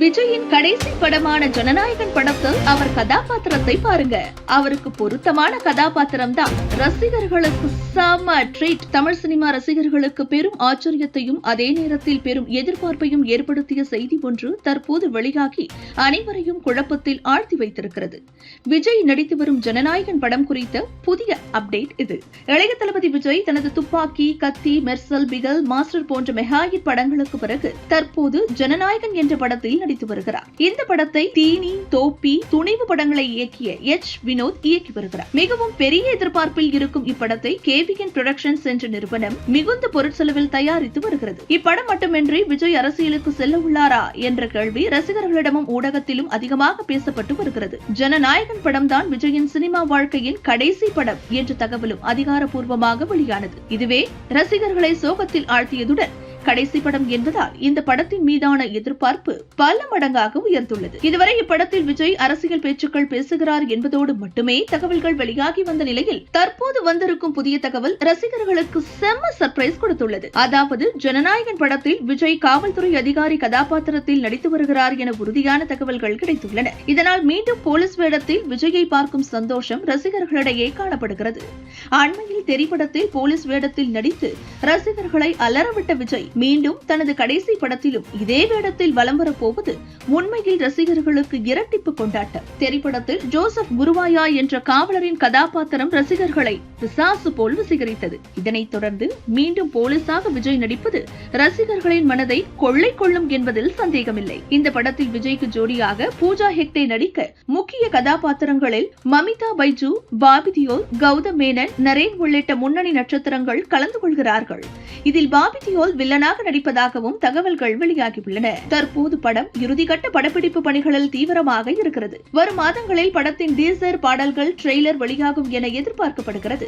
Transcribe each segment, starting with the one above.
விஜயின் கடைசி படமான ஜனநாயகன் படத்தில் அவர் கதாபாத்திரத்தை பாருங்க. அவருக்கு பொருத்தமான கதாபாத்திரம் தான் ரசிகர்களுக்கு சம ட்ரீட் தமிழ் சினிமா ரசிகர்களுக்கு பெரும் ஆச்சரியத்தையும் அதே நேரத்தில் பெரும் எதிர்பார்ப்பையும் ஏற்படுத்திய செய்தி ஒன்று தற்போது வெளியாகி அனைவரையும் குழப்பத்தில் ஆழ்த்தி வைத்திருக்கிறது. விஜய் நடித்து வரும் ஜனநாயகன் படம் குறித்த புதிய அப்டேட் இது. இளைய தளபதி விஜய் தனது துப்பாக்கி கத்தி மெர்சல் பிகல் மாஸ்டர் போன்ற மெகாஹிட் படங்களுக்கு பிறகு தற்போது ஜனநாயகன் என்ற படத்தில் நடித்து வருகிறார். இந்த படத்தை தீனி தோப்பி துணிவு படங்களை இயக்கிய எச். வினோத் இயக்கி வருகிறார். மிகவும் பெரிய எதிர்பார்ப்பில் இருக்கும் இப்படத்தை கேவிஎன் புரொடக்ஷன்ஸ் என்ற நிறுவனம் மிகுந்த பொருட்செலவில் தயாரித்து வருகிறது. இப்படம் மட்டுமின்றி விஜய் அரசியலுக்கு செல்ல உள்ளாரா என்ற கேள்வி ரசிகர்களிடமும் ஊடகத்திலும் அதிகமாக பேசப்பட்டு வருகிறது. ஜனநாயகன் படம் தான் விஜயின் சினிமா வாழ்க்கையின் கடைசி படம் என்ற தகவலும் அதிகாரப்பூர்வமாக வெளியானது. இதுவே ரசிகர்களை சோகத்தில் ஆழ்த்தியதுடன் கடைசி படம் என்பதால் இந்த படத்தின் மீதான எதிர்பார்ப்பு பல மடங்காக உயர்ந்துள்ளது. இதுவரை இப்படத்தில் விஜய் அரசியல் பேச்சுக்கள் பேசுகிறார் என்பதோடு மட்டுமே தகவல்கள் வெளியாகி வந்த நிலையில் தற்போது வந்திருக்கும் புதிய தகவல் ரசிகர்களுக்கு செம்ம சர்ப்ரைஸ் கொடுத்துள்ளது. அதாவது ஜனநாயகன் படத்தில் விஜய் காவல்துறை அதிகாரி கதாபாத்திரத்தில் நடித்து வருகிறார் என உறுதியான தகவல்கள் கிடைத்துள்ளன. இதனால் மீண்டும் போலீஸ் வேடத்தில் விஜயை பார்க்கும் சந்தோஷம் ரசிகர்களிடையே காணப்படுகிறது. அண்மையில் திரைப்படத்தில் போலீஸ் வேடத்தில் நடித்து ரசிகர்களை அலறவிட்ட விஜய் மீண்டும் தனது கடைசி படத்திலும் இதே வேடத்தில் வலம் வரப்போவது உண்மையில் ரசிகர்களுக்கு இரட்டிப்பு கொண்டாட்டம். திரைப்படத்தில் ஜோசப் குருவாயா என்ற காவலரின் கதாபாத்திரம் ரசிகர்களை பிசாசு போல் வசீகரித்தது. இதனைத் தொடர்ந்து மீண்டும் போலீசாக விஜய் நடிப்பது ரசிகர்களின் மனதை கொள்ளை கொள்ளும் என்பதில் சந்தேகமில்லை. இந்த படத்தில் விஜய்க்கு ஜோடியாக பூஜா ஹெக்டே நடிக்க முக்கிய கதாபாத்திரங்களில் மமிதா பைஜு பாபி தியோல் கௌதம் மேனன் நரேன் உள்ளிட்ட முன்னணி நட்சத்திரங்கள் கலந்து கொள்கிறார்கள். இதில் பாபி தியோல் வில்லனாக நடிப்பதாகவும் தகவல்கள் வெளியாகியுள்ளன. தற்போது படம் இறுதிக்கட்ட படப்பிடிப்பு பணிகளில் தீவிரமாக இருக்கிறது. வரும் மாதங்களில் படத்தின் டீசர் பாடல்கள் ட்ரெய்லர் வெளியாகும் என எதிர்பார்க்கப்படுகிறது.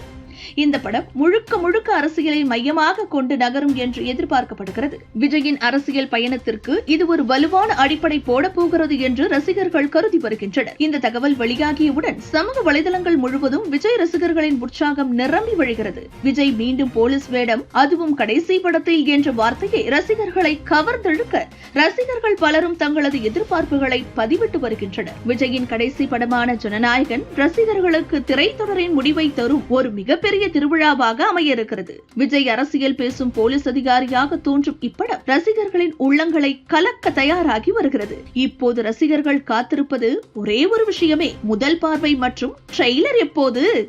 இந்த படம் முழுக்க முழுக்க அரசியலை மையமாக கொண்டு நகரும் என்று எதிர்பார்க்கப்படுகிறது. விஜயின் அரசியல் பயணத்திற்கு இது ஒரு வலுவான அடிப்படை போடப்போகிறது என்று ரசிகர்கள் கருதி வருகின்றனர். இந்த தகவல் வெளியாகியவுடன் சமூக வலைதளங்கள் முழுவதும் விஜய் ரசிகர்களின் உற்சாகம் நிரம்பி வழிகிறது. விஜய் மீண்டும் போலீஸ் வேடம் அதுவும் கடைசி படத்தில் என்ற வார்த்தையை ரசிகர்களை கவர்ந்தெழுக்க ரசிகர்கள் பலரும் தங்களது எதிர்பார்ப்புகளை பதிவிட்டு வருகின்றனர். விஜயின் கடைசி படமான ஜனநாயகன் ரசிகர்களுக்கு திரைத்தொடரின் முடிவை தரும் ஒரு மிகப்பெரிய திருவிழாவாக அமைய இருக்கிறது விஜய் அரசியல் பேசும் போலீஸ் அதிகாரியாக தோன்றும் இப்படம் ரசிகர்களின் உள்ளங்களை கலக்க தயாராகி வருகிறது. இப்போது ரசிகர்கள் காத்திருப்பது ஒரே ஒரு விஷயமே. முதல் பார்வை மற்றும் ட்ரெய்லர் எப்போது?